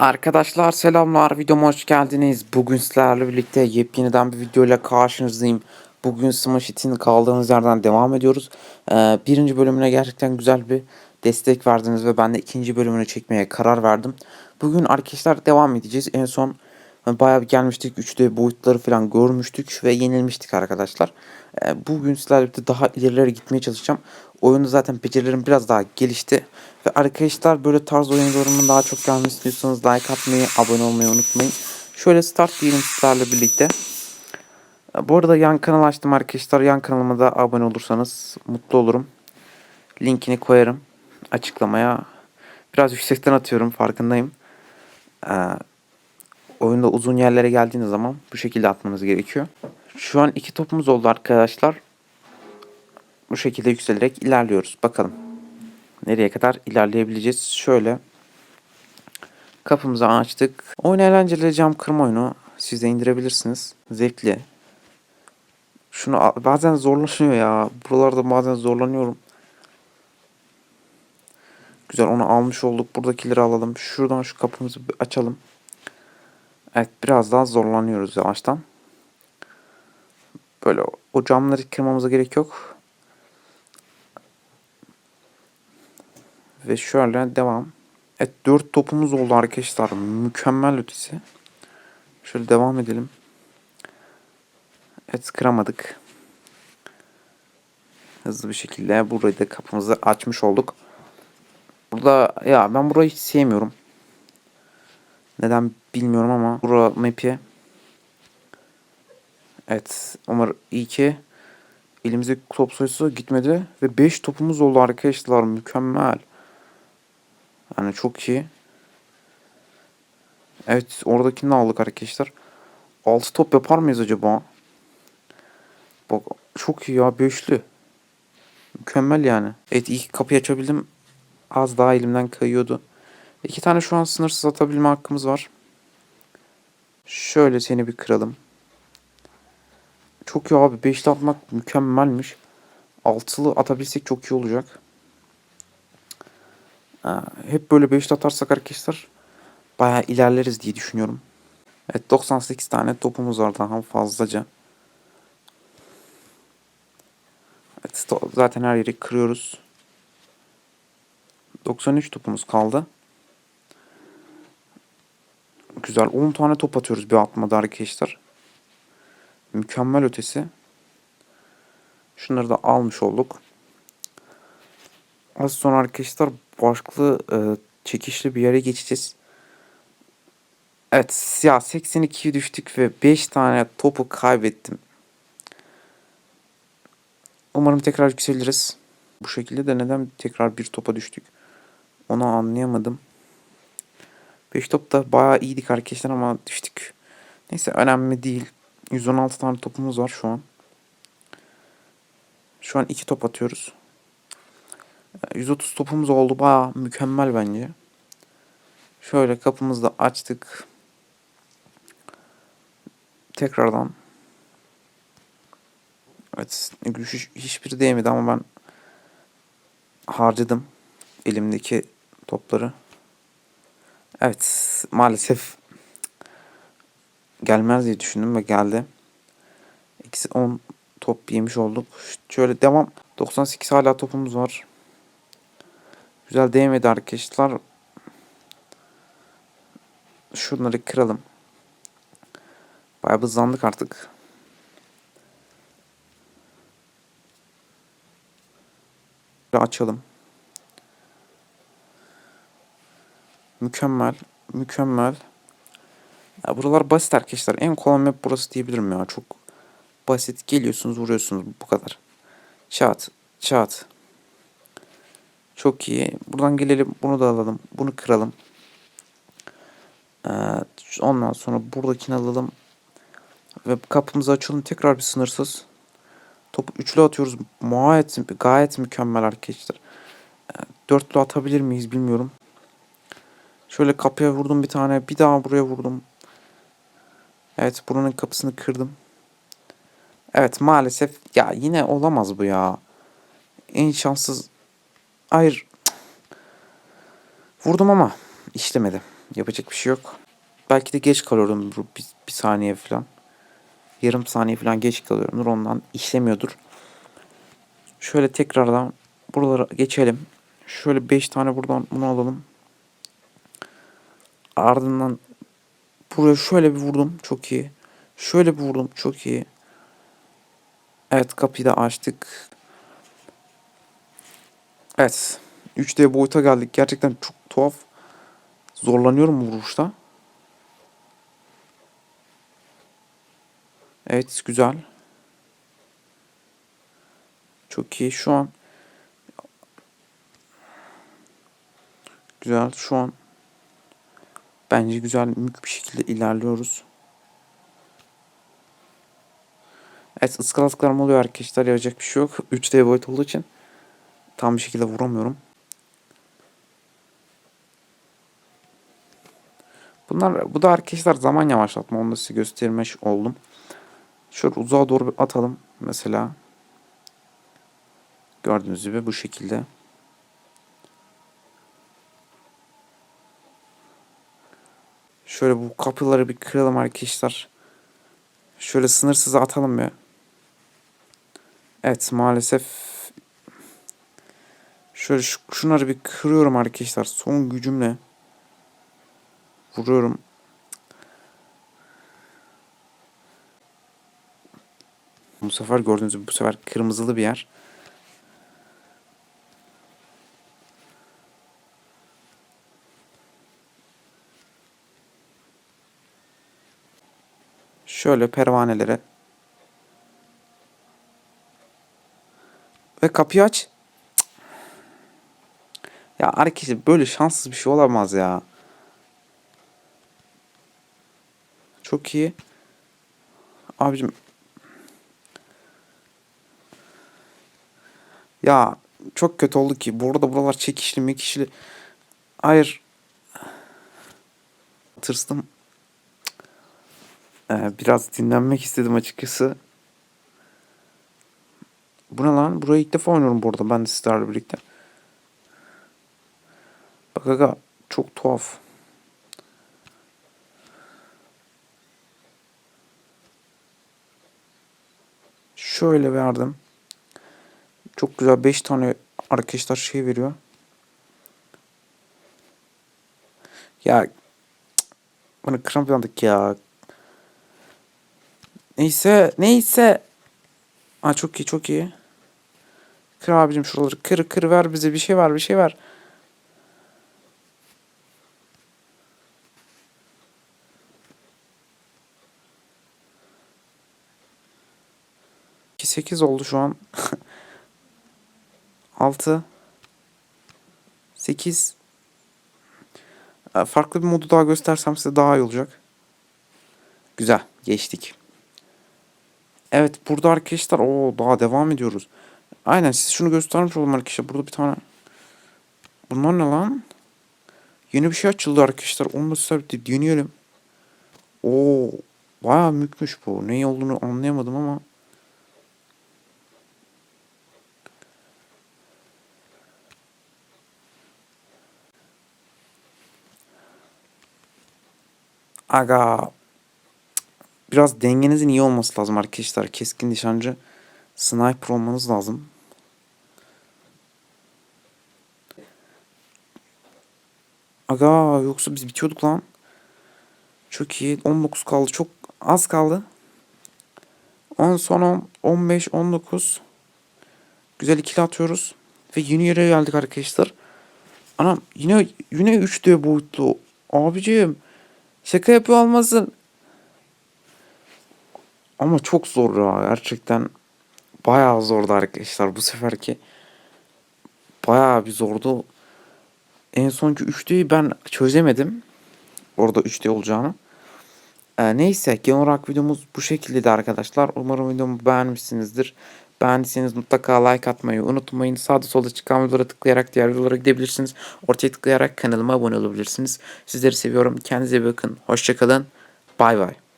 Arkadaşlar selamlar videoma hoş geldiniz. Bugün sizlerle birlikte yepyeniden bir videoyla karşınızdayım. Bugün Smash Hit'in kaldığımız yerden devam ediyoruz. Ee, birinci bölümüne gerçekten güzel bir destek verdiniz ve ben de ikinci bölümünü çekmeye karar verdim. Bugün arkadaşlar devam edeceğiz. En son bayağı bir gelmiştik. 3D boyutları falan görmüştük ve yenilmiştik arkadaşlar. Ee, bugün sizlerle birlikte daha ilerilere gitmeye çalışacağım. Oyunda zaten becerilerim biraz daha gelişti. Ve arkadaşlar böyle tarz oyunlarımın daha çok gelmesini istiyorsanız like atmayı, abone olmayı unutmayın. Şöyle start diyelim sizlerle birlikte. Bu arada yan kanal açtım arkadaşlar. Yan kanalıma da abone olursanız mutlu olurum. Linkini koyarım açıklamaya. Biraz yüksekten atıyorum farkındayım. Ee, oyunda uzun yerlere geldiğiniz zaman bu şekilde atmanız gerekiyor. Şu an iki topumuz oldu arkadaşlar. Bu şekilde yükselerek ilerliyoruz. Bakalım nereye kadar ilerleyebileceğiz. Şöyle kapımızı açtık. Oyun eğlenceli cam kırma oyunu. Siz de indirebilirsiniz. Zevkli. Şunu bazen zorlanıyor ya. Buralarda bazen zorlanıyorum. Güzel onu almış olduk. Buradakileri alalım. Şuradan şu kapımızı açalım. Evet biraz daha zorlanıyoruz yavaştan. Böyle o camları kırmamıza gerek yok. Ve şöyle devam. Evet 4 topumuz oldu arkadaşlar. Mükemmel ötesi. Şöyle devam edelim. Evet kıramadık. Hızlı bir şekilde burayı da kapımızı açmış olduk. Burada ya ben burayı hiç sevmiyorum. Neden bilmiyorum ama bura map'i Evet Ömer iyi ki elimize top sayısı gitmedi ve 5 topumuz oldu arkadaşlar mükemmel. Yani çok iyi. Evet oradakini aldık arkadaşlar. 6 top yapar mıyız acaba? Bak çok iyi ya beşli. Mükemmel yani. Evet iyi kapıyı açabildim. Az daha elimden kayıyordu. İki tane şu an sınırsız atabilme hakkımız var. Şöyle seni bir kıralım. Çok iyi abi. Beşli atmak mükemmelmiş. Altılı atabilsek çok iyi olacak. Ha, hep böyle beşli atarsak arkadaşlar bayağı ilerleriz diye düşünüyorum. Evet 98 tane topumuz var daha fazlaca. Evet, zaten her yeri kırıyoruz. 93 topumuz kaldı. Güzel 10 tane top atıyoruz bir atmada arkadaşlar. Mükemmel ötesi. Şunları da almış olduk. Az sonra arkadaşlar başlıklı e, çekişli bir yere geçeceğiz. Evet ya 82'ye düştük ve 5 tane topu kaybettim. Umarım tekrar yükseliriz. Bu şekilde de neden tekrar bir topa düştük? Onu anlayamadım. 5 topta bayağı iyiydik arkadaşlar ama düştük. Neyse önemli değil. 116 tane topumuz var şu an. Şu an 2 top atıyoruz. 130 topumuz oldu. Bayağı mükemmel bence. Şöyle kapımızı da açtık. Tekrardan. Evet. Hiç, hiçbiri değmedi ama ben harcadım elimdeki topları. Evet. Maalesef gelmez diye düşündüm ve geldi. İkisi 10 top yemiş olduk. Şöyle devam. 98 hala topumuz var. Güzel değmedi arkadaşlar. Şunları kıralım. Bayağı hızlandık artık. Açalım. Mükemmel. Mükemmel. Ya buralar basit arkadaşlar. En kolay map burası diyebilirim ya. Çok basit. Geliyorsunuz vuruyorsunuz bu kadar. Çat. Çat. Çok iyi. Buradan gelelim. Bunu da alalım. Bunu kıralım. Ee, ondan sonra buradakini alalım. Ve kapımızı açalım. Tekrar bir sınırsız. Topu üçlü atıyoruz. Gayet, gayet mükemmel arkadaşlar. Ee, dörtlü atabilir miyiz bilmiyorum. Şöyle kapıya vurdum bir tane. Bir daha buraya vurdum. Evet buranın kapısını kırdım. Evet maalesef ya yine olamaz bu ya. En şanssız. Hayır. Vurdum ama işlemedi. Yapacak bir şey yok. Belki de geç kalıyorum bir, bir saniye falan. Yarım saniye falan geç kalıyorumdur. Ondan işlemiyordur. Şöyle tekrardan buralara geçelim. Şöyle 5 tane buradan bunu alalım. Ardından buraya şöyle bir vurdum. Çok iyi. Şöyle bir vurdum. Çok iyi. Evet kapıyı da açtık. Evet. 3D boyuta geldik. Gerçekten çok tuhaf. Zorlanıyorum vuruşta. Evet güzel. Çok iyi. Şu an güzel. Şu an bence güzel mük bir şekilde ilerliyoruz. Evet ıskalatlarım oluyor arkadaşlar. Yapacak bir şey yok. 3D boyut olduğu için tam bir şekilde vuramıyorum. Bunlar bu da arkadaşlar zaman yavaşlatma. Onu da size göstermiş oldum. Şöyle uzağa doğru atalım mesela. Gördüğünüz gibi bu şekilde. Şöyle bu kapıları bir kıralım arkadaşlar. Şöyle sınırsız atalım bir. Evet maalesef şöyle şu, şunları bir kırıyorum arkadaşlar. Son gücümle vuruyorum. Bu sefer gördüğünüz gibi bu sefer kırmızılı bir yer. Şöyle pervanelere. Ve kapıyı aç. Ya arkadaşlar böyle şanssız bir şey olamaz ya. Çok iyi. Abicim. Ya çok kötü oldu ki. Bu arada buralar çekişli mekişli. Hayır. Tırstım. Ee, biraz dinlenmek istedim açıkçası. Bu ne lan? Burayı ilk defa oynuyorum bu arada ben de sizlerle birlikte. Bak aga çok tuhaf. Şöyle verdim. Çok güzel 5 tane arkadaşlar şey veriyor. Ya bana kramp yandık ya. Neyse neyse. Aa çok iyi çok iyi. Kır abicim şuraları kır kır ver bize bir şey ver bir şey ver. İki sekiz oldu şu an. Altı. Sekiz. Farklı bir modu daha göstersem size daha iyi olacak. Güzel geçtik. Evet burada arkadaşlar o daha devam ediyoruz. Aynen siz şunu göstermiş olalım arkadaşlar. Burada bir tane Bunlar ne lan? Yeni bir şey açıldı arkadaşlar. Onu da size deneyelim. Oo bayağı mükmüş bu. Ne olduğunu anlayamadım ama Aga biraz dengenizin iyi olması lazım arkadaşlar. Keskin nişancı sniper olmanız lazım. Aga yoksa biz bitiyorduk lan. Çok iyi. 19 kaldı. Çok az kaldı. 10 son 10, 15, 19. Güzel ikili atıyoruz. Ve yeni yere geldik arkadaşlar. Anam yine yine 3D boyutlu. Abicim şaka yapıyor olmasın. Ama çok zor ya gerçekten. Bayağı zordu arkadaşlar bu seferki. Bayağı bir zordu. En sonki 3D'yi ben çözemedim. Orada 3D olacağını. Ee, neyse genel olarak videomuz bu şekildeydi arkadaşlar. Umarım videomu beğenmişsinizdir. Beğendiyseniz mutlaka like atmayı unutmayın. Sağda solda çıkan videolara tıklayarak diğer videolara gidebilirsiniz. Ortaya tıklayarak kanalıma abone olabilirsiniz. Sizleri seviyorum. Kendinize iyi bakın. Hoşçakalın. Bay bay.